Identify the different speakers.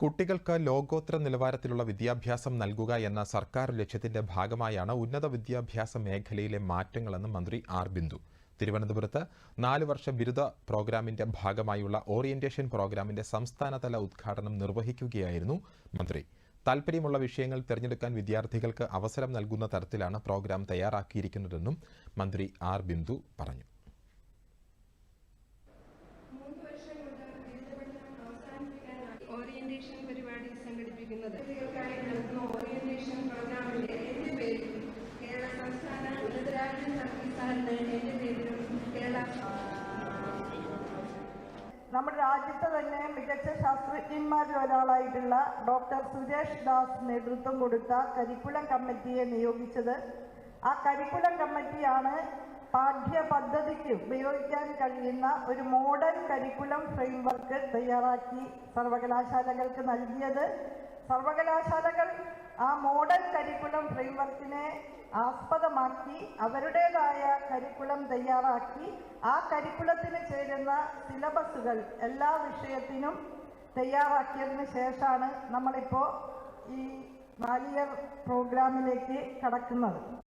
Speaker 1: കുട്ടികൾക്ക് ലോകോത്തര നിലവാരത്തിലുള്ള വിദ്യാഭ്യാസം നൽകുക എന്ന സർക്കാർ ലക്ഷ്യത്തിന്റെ ഭാഗമായാണ് ഉന്നത വിദ്യാഭ്യാസ മേഖലയിലെ മാറ്റങ്ങളെന്ന് മന്ത്രി ആർ ബിന്ദു. തിരുവനന്തപുരത്ത് നാല് വർഷ ബിരുദ പ്രോഗ്രാമിന്റെ ഭാഗമായുള്ള ഓറിയന്റേഷൻ പ്രോഗ്രാമിന്റെ സംസ്ഥാനതല ഉദ്ഘാടനം നിർവഹിക്കുകയായിരുന്നു മന്ത്രി. താൽപ്പര്യമുള്ള വിഷയങ്ങൾ തിരഞ്ഞെടുക്കാൻ വിദ്യാർത്ഥികൾക്ക് അവസരം നൽകുന്ന തരത്തിലാണ് പ്രോഗ്രാം തയ്യാറാക്കിയിരിക്കുന്നതെന്നും മന്ത്രി ആർ ബിന്ദു പറഞ്ഞു.
Speaker 2: പരിപാടി സംഘടിപ്പിക്കുന്നത് കുട്ടികൾക്കായി നടത്തുന്ന ഓറിയന്റേഷൻ പ്രോഗ്രാമിന്റെ എന്റെ പേരിലും കേരള സംസ്ഥാന ഉന്നതരാജ്യ സർവീസ് സാറിന് എന്റെ പേരിലും കേരള
Speaker 3: നമ്മുടെ രാജ്യത്തെ തന്നെ മികച്ച ശാസ്ത്രജ്ഞന്മാരിൽ ഒരാളായിട്ടുള്ള ഡോക്ടർ സുരേഷ് ദാസ് നേതൃത്വം കൊടുത്ത കരിക്കുലം കമ്മിറ്റിയെ നിയോഗിച്ചത്. ആ കരിക്കുലം കമ്മിറ്റിയാണ് പാഠ്യപദ്ധതിക്ക് ഉപയോഗിക്കാൻ കഴിയുന്ന ഒരു മോഡേൺ കരിക്കുലം ഫ്രെയിംവർക്ക് തയ്യാറാക്കി സർവകലാശാലകൾക്ക് നൽകിയത്. സർവകലാശാലകൾ ആ മോഡൽ കരിക്കുലം ഫ്രെയിംവർക്കിനെ ആസ്പദമാക്കി അവരുടേതായ കരിക്കുലം തയ്യാറാക്കി. ആ കരിക്കുലത്തിന് ചേരുന്ന സിലബസുകൾ എല്ലാ വിഷയത്തിനും തയ്യാറാക്കിയതിന് ശേഷമാണ് നമ്മളിപ്പോൾ ഈ നാലിയർ പ്രോഗ്രാമിലേക്ക് കടക്കുന്നത്.